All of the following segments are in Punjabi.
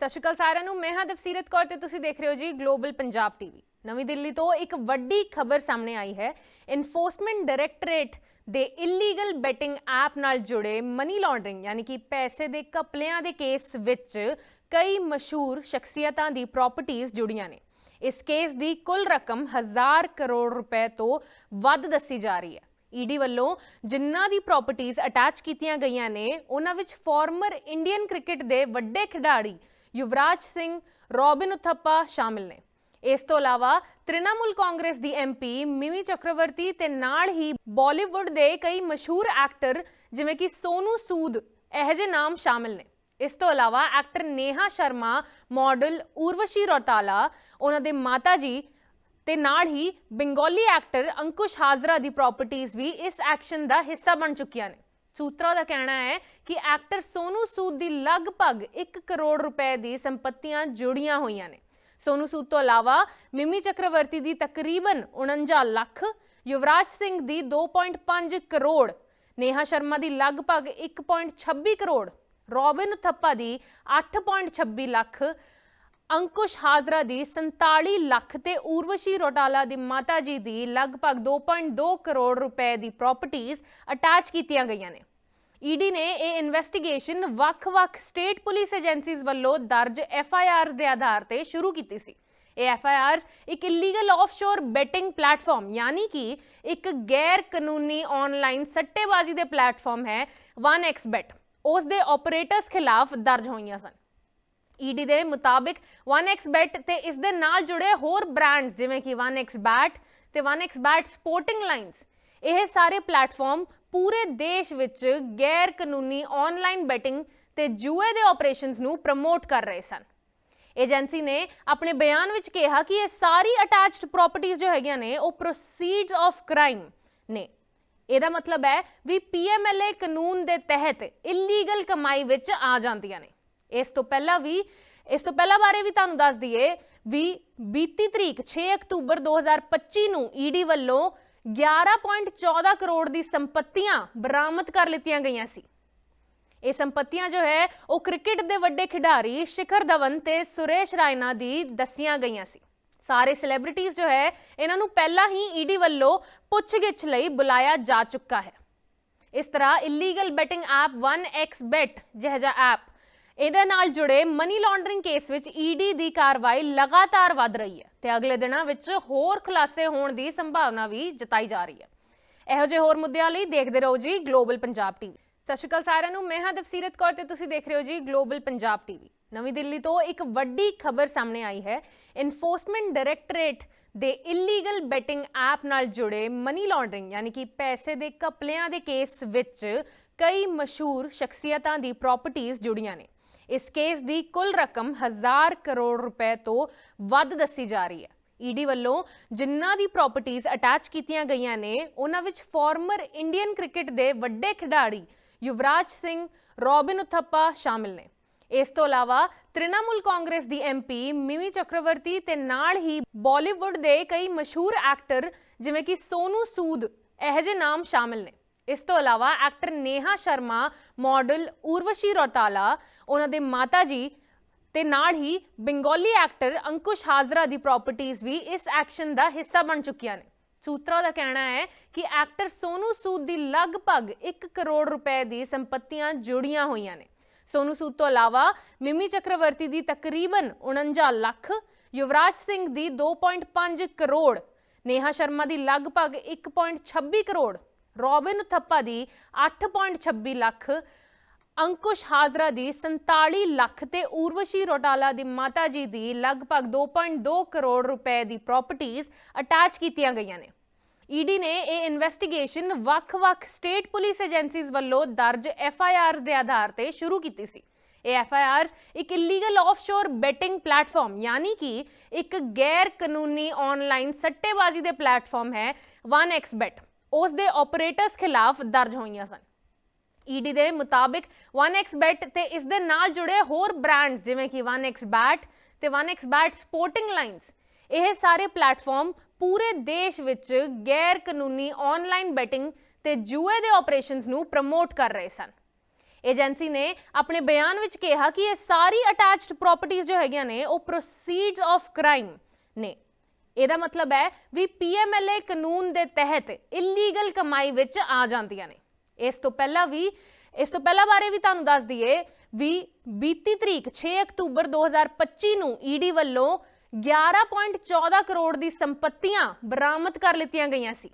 ਸਤਿ ਸ਼੍ਰੀ ਅਕਾਲ ਸਾਰਿਆਂ ਨੂੰ। ਮੈਂ ਹਾਂ ਦਫਸੀਰਤ ਕੌਰ ਤੇ ਤੁਸੀਂ ਦੇਖ ਰਹੇ ਹੋ ਜੀ ਗਲੋਬਲ ਪੰਜਾਬ ਟੀਵੀ ਨਵੀਂ ਦਿੱਲੀ ਤੋਂ ਇੱਕ ਵੱਡੀ ਖਬਰ ਸਾਹਮਣੇ ਆਈ ਹੈ। ਇਨਫੋਰਸਮੈਂਟ ਡਾਇਰੈਕਟੋਰੇਟ ਦੇ ਇਲੀਗਲ ਬੈਟਿੰਗ ਐਪ ਨਾਲ ਜੁੜੇ ਮਨੀ ਲਾਂਡਰਿੰਗ ਯਾਨੀ ਕਿ ਪੈਸੇ ਦੇ ਘਪਲਿਆਂ ਦੇ ਕੇਸ ਵਿੱਚ ਕਈ ਮਸ਼ਹੂਰ ਸ਼ਖਸੀਅਤਾਂ ਦੀ ਪ੍ਰਾਪਰਟੀਆਂ ਜੁੜੀਆਂ ਨੇ। ਇਸ ਕੇਸ ਦੀ ਕੁੱਲ ਰਕਮ 1000 ਕਰੋੜ ਰੁਪਏ ਤੋਂ ਵੱਧ ਦੱਸੀ ਜਾ ਰਹੀ ਹੈ। ਈਡੀ ਵੱਲੋਂ ਜਿਨ੍ਹਾਂ ਦੀ ਪ੍ਰਾਪਰਟੀਆਂ ਅਟੈਚ ਕੀਤੀਆਂ ਗਈਆਂ ਨੇ, ਉਹਨਾਂ ਵਿੱਚ ਫਾਰਮਰ ਇੰਡੀਅਨ ਕ੍ਰਿਕਟ ਦੇ ਵੱਡੇ ਖਿਡਾਰੀ ਯੁਵਰਾਜ ਸਿੰਘ, ਰੋਬਿਨ ਉਥੱਪਾ ਸ਼ਾਮਿਲ ਨੇ। ਇਸ ਤੋਂ ਇਲਾਵਾ ਤ੍ਰਿਣਮੂਲ ਕਾਂਗਰਸ ਦੀ ਐਮਪੀ ਮਿਮੀ ਚੱਕਰਵਰਤੀ ਤੇ ਨਾਲ ਹੀ ਬਾਲੀਵੁੱਡ ਦੇ ਕਈ ਮਸ਼ਹੂਰ ਐਕਟਰ ਜਿਵੇਂ ਕਿ ਸੋਨੂ ਸੂਦ, ਇਹੋ ਜਿਹੇ ਨਾਮ ਸ਼ਾਮਿਲ ਨੇ। ਇਸ ਤੋਂ ਇਲਾਵਾ ਐਕਟਰ ਨੇਹਾ ਸ਼ਰਮਾ, ਮਾਡਲ ਉਰਵਸ਼ੀ ਰੌਤਾਲਾ, ਉਹਨਾਂ ਦੇ ਮਾਤਾ ਜੀ ਤੇ ਨਾਲ ਹੀ ਬੰਗਾਲੀ ਐਕਟਰ ਅੰਕੁਸ਼ ਹਾਜ਼ਰਾ ਦੀ ਪ੍ਰਾਪਰਟੀਆਂ ਵੀ ਇਸ ਐਕਸ਼ਨ ਦਾ ਹਿੱਸਾ ਬਣ ਚੁੱਕੀਆਂ ਨੇ। ਸੂਤਰਾਂ ਦਾ ਕਹਿਣਾ ਹੈ ਕਿ ਐਕਟਰ ਸੋਨੂ ਸੂਦ ਦੀ ਲਗਭਗ 1 ਕਰੋੜ ਰੁਪਏ ਦੀ ਸੰਪਤੀਆਂ ਜੁੜੀਆਂ ਹੋਈਆਂ ਨੇ। ਸੋਨੂ ਸੂਦ ਤੋਂ ਇਲਾਵਾ ਮਿਮੀ ਚੱਕਰਵਰਤੀ ਦੀ ਤਕਰੀਬਨ 49 ਲੱਖ, ਯੁਵਰਾਜ ਸਿੰਘ ਦੀ 2.5 ਕਰੋੜ, ਨੇਹਾ ਸ਼ਰਮਾ ਦੀ ਲਗਭਗ 1.26 ਕਰੋੜ, ਰੋਬਿਨ ਥੱਪਾ ਦੀ 8.26 ਲੱਖ, ਅੰਕੁਸ਼ ਹਾਜ਼ਰਾ ਦੀ 47 ਲੱਖ ਤੇ ਉਰਵਸ਼ੀ ਰੋਟਾਲਾ ਦੀ ਮਾਤਾ ਜੀ ਦੀ ਲਗਭਗ 2.2 ਕਰੋੜ ਰੁਪਏ ਦੀ ਪ੍ਰਾਪਰਟੀਆਂ ਅਟੈਚ ਕੀਤੀਆਂ ਗਈਆਂ ਨੇ। ਈਡੀ ਨੇ ਇਹ ਇਨਵੈਸਟੀਗੇਸ਼ਨ ਵੱਖ-ਵੱਖ ਸਟੇਟ ਪੁਲਿਸ ਏਜੰਸੀਜ਼ ਵੱਲੋਂ ਦਰਜ ਐਫ ਆਈ ਆਰਸ ਦੇ ਆਧਾਰ ਤੇ ਸ਼ੁਰੂ ਕੀਤੀ ਸੀ ਇਹ ਐਫ ਆਈ ਆਰਸ ਇੱਕ ਇਲੀਗਲ ਆਫਸ਼ੋਰ ਬੈਟਿੰਗ ਪਲੇਟਫਾਰਮ ਯਾਨੀ ਕਿ ਇੱਕ ਗੈਰ ਕਾਨੂੰਨੀ ਆਨਲਾਈਨ ਸੱਟੇਬਾਜ਼ੀ ਦੇ ਪਲੇਟਫਾਰਮ ਹੈ 1xbet ਉਸ ਦੇ ਆਪਰੇਟਰਸ ਖਿਲਾਫ ਦਰਜ ਹੋਈਆਂ ਸਨ ਈਡੀ ਦੇ ਮੁਤਾਬਿਕ 1xbet ਤੇ ਇਸ ਦੇ ਨਾਲ ਜੁੜੇ ਹੋਰ ਬ੍ਰਾਂਡਸ ਜਿਵੇਂ ਕਿ 1xbet ਤੇ 1xbet ਸਪੋਰਟਿੰਗ ਲਾਈਨਸ ਇਹ ਸਾਰੇ ਪਲੇਟਫਾਰਮ ਪੂਰੇ ਦੇਸ਼ ਵਿੱਚ ਗੈਰ ਕਾਨੂੰਨੀ ਆਨਲਾਈਨ ਬੈਟਿੰਗ ਤੇ ਜੂਏ ਦੇ ਆਪਰੇਸ਼ਨਸ ਨੂੰ ਪ੍ਰਮੋਟ ਕਰ ਰਹੇ ਸਨ। ਏਜੰਸੀ ਨੇ ਆਪਣੇ ਬਿਆਨ ਵਿੱਚ ਕਿਹਾ ਕਿ ਇਹ ਸਾਰੀ ਅਟੈਚਡ ਪ੍ਰਾਪਰਟੀਆਂ ਜੋ ਹੈਗੀਆਂ ਨੇ, ਉਹ ਪ੍ਰੋਸੀਡਸ ਆਫ ਕ੍ਰਾਈਮ ਨੇ। ਇਹਦਾ ਮਤਲਬ ਹੈ ਵੀ ਪੀਐਮਐਲਏ ਕਾਨੂੰਨ ਦੇ ਤਹਿਤ ਇਲੀਗਲ ਕਮਾਈ ਵਿੱਚ ਆ ਜਾਂਦੀਆਂ ਨੇ। ਇਸ ਤੋਂ ਪਹਿਲਾਂ ਵੀ, ਇਸ ਤੋਂ ਪਹਿਲਾਂ ਬਾਰੇ ਵੀ ਤੁਹਾਨੂੰ ਦੱਸ ਦਈਏ ਵੀ ਬੀਤੀ ਤਰੀਕ 6 ਅਕਤੂਬਰ 2025 ਨੂੰ ਈਡੀ ਵੱਲੋਂ 11.14 ਕਰੋੜ ਦੀ ਸੰਪਤੀਆਂ ਬਰਾਮਦ ਕਰ ਲਿੱਤੀਆਂ ਗਈਆਂ ਸੀ। ਇਹ ਸੰਪਤੀਆਂ ਜੋ ਹੈ, ਉਹ ਕ੍ਰਿਕਟ ਦੇ ਵੱਡੇ ਖਿਡਾਰੀ ਸ਼ਿਖਰ ਧਵਨ ਤੇ ਸੁਰੇਸ਼ ਰਾਇਨਾ ਦੀ ਦੱਸੀਆਂ ਗਈਆਂ ਸੀ। ਸਾਰੇ ਸੈਲੀਬ੍ਰਿਟੀਜ਼ ਜੋ ਹੈ, ਇਹਨਾਂ ਨੂੰ ਪਹਿਲਾਂ ਹੀ ਈਡੀ ਵੱਲੋਂ ਪੁੱਛਗਿੱਛ ਲਈ ਬੁਲਾਇਆ ਜਾ ਚੁੱਕਾ ਹੈ। ਇਸ ਤਰ੍ਹਾਂ ਇਲੀਗਲ ਬੈਟਿੰਗ ਐਪ 1xbet ਜਿਹੜਾ ਐਪ ਇਹਦੇ ਨਾਲ ਜੁੜੇ ਮਨੀ ਲਾਂਡਰਿੰਗ ਕੇਸ ਵਿੱਚ ਈਡੀ ਦੀ ਕਾਰਵਾਈ ਲਗਾਤਾਰ ਵੱਧ ਰਹੀ ਹੈ ਤੇ ਅਗਲੇ ਦਿਨਾਂ ਵਿੱਚ ਹੋਰ ਖੁਲਾਸੇ ਹੋਣ ਦੀ ਸੰਭਾਵਨਾ ਵੀ ਜਤਾਈ ਜਾ ਰਹੀ ਹੈ। ਇਹੋ ਜਿਹੇ ਹੋਰ ਮੁੱਦਿਆਂ ਲਈ ਦੇਖਦੇ ਰਹੋ ਜੀ ਗਲੋਬਲ ਪੰਜਾਬ ਟੀਵੀ ਸਤਿ ਸ਼੍ਰੀ ਅਕਾਲ ਸਾਰਿਆਂ ਨੂੰ, ਮੈਂ ਹਾਂ ਦਫਸੀਰਤ ਕੌਰ ਤੇ ਤੁਸੀਂ ਦੇਖ ਰਹੇ ਹੋ ਜੀ ਗਲੋਬਲ ਪੰਜਾਬ ਟੀਵੀ ਨਵੀਂ ਦਿੱਲੀ ਤੋਂ ਇੱਕ ਵੱਡੀ ਖਬਰ ਸਾਹਮਣੇ ਆਈ ਹੈ। ਇਨਫੋਰਸਮੈਂਟ ਡਾਇਰੈਕਟੋਰੇਟ ਦੇ ਇਲੀਗਲ ਬੈਟਿੰਗ ਐਪ ਨਾਲ ਜੁੜੇ ਮਨੀ ਲਾਂਡਰਿੰਗ ਯਾਨੀ ਕਿ ਪੈਸੇ ਦੇ ਘਪਲਿਆਂ ਦੇ ਕੇਸ ਵਿੱਚ ਕਈ ਮਸ਼ਹੂਰ ਸ਼ਖਸੀਅਤਾਂ ਦੀ ਪ੍ਰਾਪਰਟੀਆਂ ਜੁੜੀਆਂ ਨੇ। ਇਸ ਕੇਸ ਦੀ ਕੁੱਲ ਰਕਮ 1000 ਕਰੋੜ ਰੁਪਏ ਤੋਂ ਵੱਧ ਦੱਸੀ ਜਾ ਰਹੀ ਹੈ। ਈਡੀ ਵੱਲੋਂ ਜਿਨ੍ਹਾਂ ਦੀ ਪ੍ਰਾਪਰਟੀਆਂ ਅਟੈਚ ਕੀਤੀਆਂ ਗਈਆਂ ਨੇ, ਉਹਨਾਂ ਵਿੱਚ ਫਾਰਮਰ ਇੰਡੀਅਨ ਕ੍ਰਿਕਟ ਦੇ ਵੱਡੇ ਖਿਡਾਰੀ ਯੁਵਰਾਜ ਸਿੰਘ, ਰੋਬਿਨ ਉਥੱਪਾ ਸ਼ਾਮਿਲ ਨੇ। ਇਸ ਤੋਂ ਇਲਾਵਾ ਤ੍ਰਿਣਮੂਲ ਕਾਂਗਰਸ ਦੀ ਐਮਪੀ ਮਿਮੀ ਚੱਕਰਵਰਤੀ ਤੇ ਨਾਲ ਹੀ ਬਾਲੀਵੁੱਡ ਦੇ ਕਈ ਮਸ਼ਹੂਰ ਐਕਟਰ ਜਿਵੇਂ ਕਿ ਸੋਨੂ ਸੂਦ, ਇਹੋ ਜਿਹੇ ਨਾਮ ਸ਼ਾਮਿਲ ਨੇ। ਇਸ ਤੋਂ ਇਲਾਵਾ ਐਕਟਰ ਨੇਹਾ ਸ਼ਰਮਾ, ਮਾਡਲ ਉਰਵਸ਼ੀ ਰੌਤਾਲਾ, ਉਹਨਾਂ ਦੇ ਮਾਤਾ ਜੀ ਤੇ ਨਾਲ ਹੀ ਬੰਗਾਲੀ ਐਕਟਰ ਅੰਕੁਸ਼ ਹਾਜ਼ਰਾ ਦੀ ਪ੍ਰਾਪਰਟੀਆਂ ਵੀ ਇਸ ਐਕਸ਼ਨ ਦਾ ਹਿੱਸਾ ਬਣ ਚੁੱਕੀਆਂ ਨੇ। ਸੂਤਰਾਂ ਦਾ ਕਹਿਣਾ ਹੈ ਕਿ ਐਕਟਰ ਸੋਨੂ ਸੂਦ ਦੀ ਲਗਭਗ 1 ਕਰੋੜ ਰੁਪਏ ਦੀ ਸੰਪਤੀਆਂ ਜੁੜੀਆਂ ਹੋਈਆਂ ਨੇ। ਸੋਨੂ ਸੂਦ ਤੋਂ ਇਲਾਵਾ ਮਿਮੀ ਚੱਕਰਵਰਤੀ ਦੀ ਤਕਰੀਬਨ 49 ਲੱਖ, ਯੁਵਰਾਜ ਸਿੰਘ ਦੀ 2.5 ਕਰੋੜ, ਨੇਹਾ ਸ਼ਰਮਾ ਦੀ ਲਗਭਗ 1.26 ਕਰੋੜ ਰੋਬਿਨ ਥੱਪਾ ਦੀ 8.26 ਲੱਖ, ਅੰਕੁਸ਼ ਹਾਜ਼ਰਾ ਦੀ 47 ਲੱਖ ਤੇ ਉਰਵਸ਼ੀ ਰੋਟਾਲਾ ਦੀ ਮਾਤਾ ਜੀ ਦੀ ਲਗਭਗ 2.2 ਕਰੋੜ ਰੁਪਏ ਦੀ ਪ੍ਰਾਪਰਟੀਆਂ ਅਟੈਚ ਕੀਤੀਆਂ ਗਈਆਂ ਨੇ। ਈਡੀ ਨੇ ਇਹ ਇਨਵੈਸਟੀਗੇਸ਼ਨ ਵੱਖ-ਵੱਖ ਸਟੇਟ ਪੁਲਿਸ ਏਜੰਸੀਜ਼ ਵੱਲੋਂ ਦਰਜ ਐਫ ਆਈ ਆਰਸ ਦੇ ਆਧਾਰ ਤੇ ਸ਼ੁਰੂ ਕੀਤੀ ਸੀ। ਇਹ ਐਫ ਆਈ ਆਰਸ ਇੱਕ ਇਲੀਗਲ ਆਫਸ਼ੋਰ ਬੈਟਿੰਗ ਪਲੇਟਫਾਰਮ ਯਾਨੀ ਕਿ ਇੱਕ ਗੈਰ ਕਾਨੂੰਨੀ ਆਨਲਾਈਨ ਸੱਟੇਬਾਜ਼ੀ ਦੇ ਪਲੇਟਫਾਰਮ ਹੈ 1xbet ਉਸ ਦੇ ਆਪਰੇਟਰਸ ਖਿਲਾਫ ਦਰਜ ਹੋਈਆਂ ਸਨ। ਈਡੀ ਦੇ ਮੁਤਾਬਿਕ 1xbet ਤੇ ਇਸ ਦੇ ਨਾਲ ਜੁੜੇ ਹੋਰ ਬ੍ਰਾਂਡਸ ਜਿਵੇਂ ਕਿ 1xbet ਤੇ 1xbet ਸਪੋਰਟਿੰਗ ਲਾਈਨਸ ਇਹ ਸਾਰੇ ਪਲੇਟਫਾਰਮ ਪੂਰੇ ਦੇਸ਼ ਵਿੱਚ ਗੈਰ ਕਾਨੂੰਨੀ ਆਨਲਾਈਨ ਬੈਟਿੰਗ ਤੇ ਜੂਏ ਦੇ ਆਪਰੇਸ਼ਨਸ ਨੂੰ ਪ੍ਰਮੋਟ ਕਰ ਰਹੇ ਸਨ। ਏਜੰਸੀ ਨੇ ਆਪਣੇ ਬਿਆਨ ਵਿੱਚ ਕਿਹਾ ਕਿ ਇਹ ਸਾਰੀ ਅਟੈਚਡ ਪ੍ਰਾਪਰਟੀਆਂ ਜੋ ਹੈਗੀਆਂ ਨੇ, ਉਹ ਪ੍ਰੋਸੀਡਸ ਆਫ ਕ੍ਰਾਈਮ ਨੇ। ਇਹਦਾ ਮਤਲਬ ਹੈ ਵੀ ਪੀਐਮਐਲਏ ਕਾਨੂੰਨ ਦੇ ਤਹਿਤ ਇਲੀਗਲ ਕਮਾਈ ਵਿੱਚ ਆ ਜਾਂਦੀਆਂ ਨੇ। ਇਸ ਤੋਂ ਪਹਿਲਾਂ ਵੀ, ਇਸ ਤੋਂ ਪਹਿਲਾਂ ਬਾਰੇ ਵੀ ਤੁਹਾਨੂੰ ਦੱਸ ਦਈਏ ਵੀ ਬੀਤੀ ਤਰੀਕ 6 ਅਕਤੂਬਰ 2025 ਨੂੰ ਈਡੀ ਵੱਲੋਂ 11.14 ਕਰੋੜ ਦੀ ਸੰਪਤੀਆਂ ਬਰਾਮਦ ਕਰ ਲਿੱਤੀਆਂ ਗਈਆਂ ਸੀ।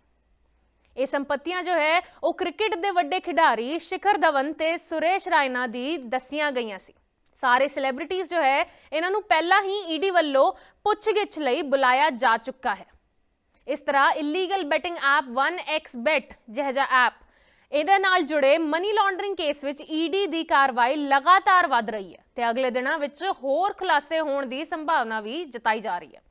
ਇਹ ਸੰਪਤੀਆਂ ਜੋ ਹੈ, ਉਹ ਕ੍ਰਿਕਟ ਦੇ ਵੱਡੇ ਖਿਡਾਰੀ ਸ਼ਿਖਰ ਧਵਨ ਤੇ ਸੁਰੇਸ਼ ਰਾਇਨਾ ਦੀ ਦੱਸੀਆਂ ਗਈਆਂ ਸੀ। ਸਾਰੇ ਸੈਲੀਬ੍ਰਿਟੀਜ਼ ਜੋ ਹੈ, ਇਹਨਾਂ ਨੂੰ ਪਹਿਲਾਂ ਹੀ ਈਡੀ ਵੱਲੋਂ ਪੁੱਛਗਿੱਛ ਲਈ ਬੁਲਾਇਆ ਜਾ ਚੁੱਕਾ ਹੈ। ਇਸ ਤਰ੍ਹਾਂ ਇਲੀਗਲ ਬੈਟਿੰਗ ਐਪ 1xbet ਜਿਹੋ ਐਪ ਇਹਦੇ ਨਾਲ ਜੁੜੇ ਮਨੀ ਲਾਂਡਰਿੰਗ ਕੇਸ ਵਿੱਚ ਈਡੀ ਦੀ ਕਾਰਵਾਈ ਲਗਾਤਾਰ ਵੱਧ ਰਹੀ ਹੈ ਤੇ ਅਗਲੇ ਦਿਨਾਂ ਵਿੱਚ ਹੋਰ ਖੁਲਾਸੇ ਹੋਣ ਦੀ ਸੰਭਾਵਨਾ ਵੀ ਜਤਾਈ ਜਾ ਰਹੀ ਹੈ।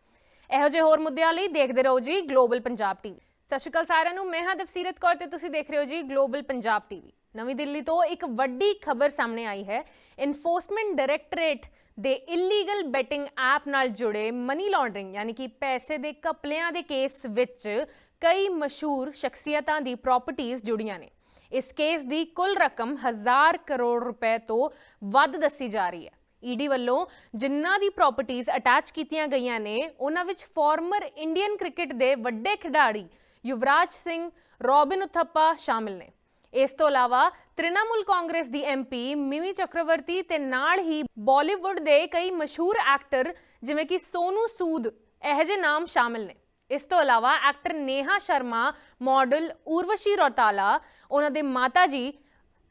ਇਹੋ ਜਿਹੇ ਹੋਰ ਮੁੱਦਿਆਂ ਲਈ ਦੇਖਦੇ ਰਹੋ ਜੀ ਗਲੋਬਲ ਪੰਜਾਬ ਟੀਵੀ ਸਤਿ ਸ਼੍ਰੀ ਅਕਾਲ ਸਾਰਿਆਂ ਨੂੰ, ਮੈਂ ਹਾਂ ਦਫ਼ਸੀਰਤ ਕੌਰ ਤੇ ਤੁਸੀਂ ਦੇਖ ਰਹੇ ਹੋ ਜੀ ਗਲੋਬਲ ਪੰਜਾਬ ਟੀਵੀ ਨਵੀਂ ਦਿੱਲੀ ਤੋਂ ਇੱਕ ਵੱਡੀ ਖਬਰ ਸਾਹਮਣੇ ਆਈ ਹੈ। ਇਨਫੋਰਸਮੈਂਟ ਡਾਇਰੈਕਟੋਰੇਟ ਦੇ ਇਲੀਗਲ ਬੈਟਿੰਗ ਐਪ ਨਾਲ ਜੁੜੇ ਮਨੀ ਲਾਂਡਰਿੰਗ ਯਾਨੀ ਕਿ ਪੈਸੇ ਦੇ ਘਪਲਿਆਂ ਦੇ ਕੇਸ ਵਿੱਚ ਕਈ ਮਸ਼ਹੂਰ ਸ਼ਖਸੀਅਤਾਂ ਦੀ ਪ੍ਰਾਪਰਟੀਆਂ ਜੁੜੀਆਂ ਨੇ। ਇਸ ਕੇਸ ਦੀ ਕੁੱਲ ਰਕਮ 1000 ਕਰੋੜ ਰੁਪਏ ਤੋਂ ਵੱਧ ਦੱਸੀ ਜਾ ਰਹੀ ਹੈ। ਈਡੀ ਵੱਲੋਂ ਜਿਨ੍ਹਾਂ ਦੀ ਪ੍ਰਾਪਰਟੀਆਂ ਅਟੈਚ ਕੀਤੀਆਂ ਗਈਆਂ ਨੇ, ਉਹਨਾਂ ਵਿੱਚ ਫਾਰਮਰ ਇੰਡੀਅਨ ਕ੍ਰਿਕਟ ਦੇ ਵੱਡੇ ਖਿਡਾਰੀ ਯੁਵਰਾਜ ਸਿੰਘ, ਰੋਬਿਨ ਉਥੱਪਾ ਸ਼ਾਮਿਲ ਨੇ। ਇਸ ਤੋਂ ਇਲਾਵਾ ਤ੍ਰਿਣਮੂਲ ਕਾਂਗਰਸ ਦੀ ਐਮਪੀ ਮਿਮੀ ਚੱਕਰਵਰਤੀ ਤੇ ਨਾਲ ਹੀ ਬਾਲੀਵੁੱਡ ਦੇ ਕਈ ਮਸ਼ਹੂਰ ਐਕਟਰ ਜਿਵੇਂ ਕਿ ਸੋਨੂ ਸੂਦ, ਇਹੋ ਜਿਹੇ ਨਾਮ ਸ਼ਾਮਿਲ ਨੇ। ਇਸ ਤੋਂ ਇਲਾਵਾ ਐਕਟਰ ਨੇਹਾ ਸ਼ਰਮਾ, ਮਾਡਲ ਉਰਵਸ਼ੀ ਰੌਤਾਲਾ, ਉਹਨਾਂ ਦੇ ਮਾਤਾ ਜੀ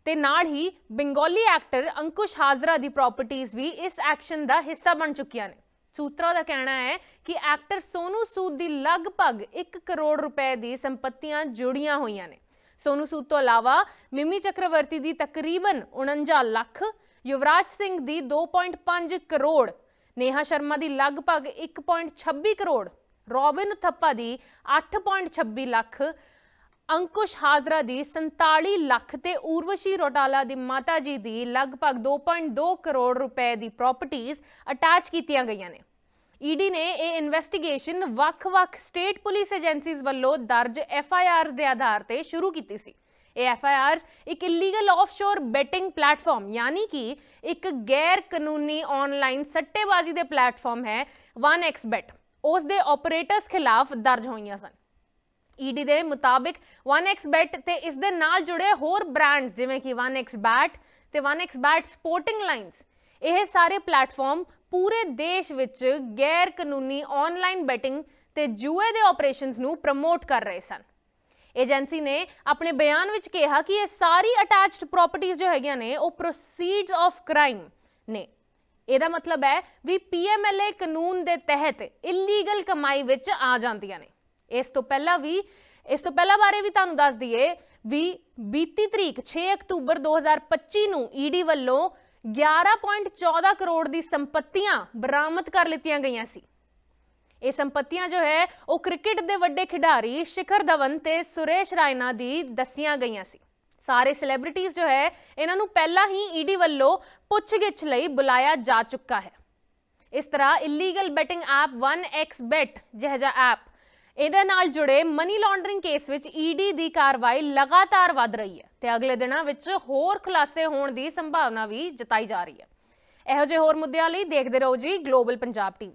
ਤੇ ਨਾਲ ਹੀ ਬੰਗਾਲੀ ਐਕਟਰ ਅੰਕੁਸ਼ ਹਾਜ਼ਰਾ ਦੀ ਪ੍ਰਾਪਰਟੀਆਂ ਵੀ ਇਸ ਐਕਸ਼ਨ ਦਾ ਹਿੱਸਾ ਬਣ ਚੁੱਕੀਆਂ ਨੇ। ਸੂਤਰਾਂ ਦਾ ਕਹਿਣਾ ਹੈ ਕਿ ਐਕਟਰ ਸੋਨੂ ਸੂਦ ਦੀ ਲਗਭਗ 1 ਕਰੋੜ ਰੁਪਏ ਦੀ ਸੰਪਤੀਆਂ ਜੁੜੀਆਂ ਹੋਈਆਂ ਨੇ। ਸੋਨੂ ਸੂਦ ਤੋਂ ਇਲਾਵਾ ਮਿਮੀ ਚੱਕਰਵਰਤੀ ਦੀ ਤਕਰੀਬਨ 49 ਲੱਖ ਯੁਵਰਾਜ ਸਿੰਘ ਦੀ 2.5 ਕਰੋੜ ਨੇਹਾ ਸ਼ਰਮਾ ਦੀ ਲਗਭਗ 1.26 ਕਰੋੜ ਰੋਬਿਨ ਥੱਪਾ ਦੀ 8.26 ਲੱਖ ਅੰਕੁਸ਼ ਹਾਜ਼ਰਾ ਦੀ 47 ਲੱਖ ਤੇ ਉਰਵਸ਼ੀ ਰੋਟਾਲਾ ਦੀ ਮਾਤਾ ਜੀ ਦੀ ਲਗਭਗ 2.2 ਕਰੋੜ ਰੁਪਏ ਦੀ ਪ੍ਰਾਪਰਟੀਆਂ ਅਟੈਚ ਕੀਤੀਆਂ ਗਈਆਂ ਨੇ ਈਡੀ ਨੇ ਇਹ ਇਨਵੈਸਟੀਗੇਸ਼ਨ ਵੱਖ-ਵੱਖ ਸਟੇਟ ਪੁਲਿਸ ਏਜੰਸੀਜ਼ ਵੱਲੋਂ ਦਰਜ ਐਫਆਈਆਰਸ ਦੇ ਆਧਾਰ ਤੇ ਸ਼ੁਰੂ ਕੀਤੀ ਸੀ। ਇਹ ਐਫਆਈਆਰਸ ਇੱਕ ਇਲੀਗਲ ਆਫਸ਼ੋਰ ਬੈਟਿੰਗ ਪਲੇਟਫਾਰਮ ਯਾਨੀ ਕਿ ਇੱਕ ਗੈਰ ਕਾਨੂੰਨੀ ਆਨਲਾਈਨ ਸੱਟੇਬਾਜ਼ੀ ਦੇ ਪਲੇਟਫਾਰਮ ਹੈ 1xbet ਉਸ ਦੇ ਆਪਰੇਟਰਸ ਖਿਲਾਫ ਦਰਜ ਹੋਈਆਂ ਸਨ। ਈਡੀ ਦੇ ਮੁਤਾਬਿਕ 1xbet ਤੇ ਇਸ ਦੇ ਨਾਲ ਜੁੜੇ ਹੋਰ ਬ੍ਰਾਂਡਸ ਜਿਵੇਂ ਕਿ 1xbet ਤੇ 1xbet ਸਪੋਰਟਿੰਗ ਲਾਈਨਸ ਇਹ ਸਾਰੇ ਪਲੇਟਫਾਰਮ ਪੂਰੇ ਦੇਸ਼ ਵਿੱਚ ਗੈਰ ਕਾਨੂੰਨੀ ਆਨਲਾਈਨ ਬੈਟਿੰਗ ਤੇ ਜੂਏ ਦੇ ਆਪਰੇਸ਼ਨਸ ਨੂੰ ਪ੍ਰਮੋਟ ਕਰ ਰਹੇ ਸਨ। ਏਜੰਸੀ ਨੇ ਆਪਣੇ ਬਿਆਨ ਵਿੱਚ ਕਿਹਾ ਕਿ ਇਹ ਸਾਰੀ ਅਟੈਚਡ ਪ੍ਰਾਪਰਟੀਆਂ ਜੋ ਹੈਗੀਆਂ ਨੇ, ਉਹ ਪ੍ਰੋਸੀਡਸ ਆਫ ਕ੍ਰਾਈਮ ਨੇ। ਇਹਦਾ ਮਤਲਬ ਹੈ ਵੀ ਪੀਐਮਐਲਏ ਕਾਨੂੰਨ ਦੇ ਤਹਿਤ ਇਲੀਗਲ ਕਮਾਈ ਵਿੱਚ ਆ ਜਾਂਦੀਆਂ ਨੇ। ਇਸ ਤੋਂ ਪਹਿਲਾਂ ਵੀ, ਇਸ ਤੋਂ ਪਹਿਲਾਂ ਬਾਰੇ ਵੀ ਤੁਹਾਨੂੰ ਦੱਸ ਦਈਏ ਵੀ ਬੀਤੀ ਤਰੀਕ 6 ਅਕਤੂਬਰ 2025 ਨੂੰ ਈਡੀ ਵੱਲੋਂ 11.14 ਕਰੋੜ ਦੀ ਸੰਪਤੀਆਂ ਬਰਾਮਦ ਕਰ ਲਿੱਤੀਆਂ ਗਈਆਂ ਸੀ। ਇਹ ਸੰਪਤੀਆਂ ਜੋ ਹੈ, ਉਹ ਕ੍ਰਿਕਟ ਦੇ ਵੱਡੇ ਖਿਡਾਰੀ ਸ਼ਿਖਰ ਧਵਨ ਤੇ ਸੁਰੇਸ਼ ਰਾਇਨਾ ਦੀ ਦੱਸੀਆਂ ਗਈਆਂ ਸੀ। ਸਾਰੇ ਸੈਲੀਬ੍ਰਿਟੀਜ਼ ਜੋ ਹੈ, ਇਹਨਾਂ ਨੂੰ ਪਹਿਲਾਂ ਹੀ ਈਡੀ ਵੱਲੋਂ ਪੁੱਛਗਿੱਛ ਲਈ ਬੁਲਾਇਆ ਜਾ ਚੁੱਕਾ ਹੈ। ਇਸ ਤਰ੍ਹਾਂ ਇਲੀਗਲ ਬੈਟਿੰਗ ਐਪ 1xbet ਜਿਹੋ ਐਪ ਇਹਦੇ ਨਾਲ ਜੁੜੇ ਮਨੀ ਲਾਂਡਰਿੰਗ ਕੇਸ ਵਿੱਚ ਈਡੀ ਦੀ ਕਾਰਵਾਈ ਲਗਾਤਾਰ ਵੱਧ ਰਹੀ ਹੈ। ਤੇ ਅਗਲੇ ਦਿਨਾਂ ਵਿੱਚ ਹੋਰ ਖੁਲਾਸੇ ਹੋਣ ਦੀ ਸੰਭਾਵਨਾ ਵੀ ਜਤਾਈ ਜਾ ਰਹੀ ਹੈ। ਇਹੋ ਜਿਹੇ ਹੋਰ ਮੁੱਦਿਆਂ ਲਈ ਦੇਖਦੇ ਰਹੋ ਜੀ ਗਲੋਬਲ ਪੰਜਾਬ ਟੀਵੀ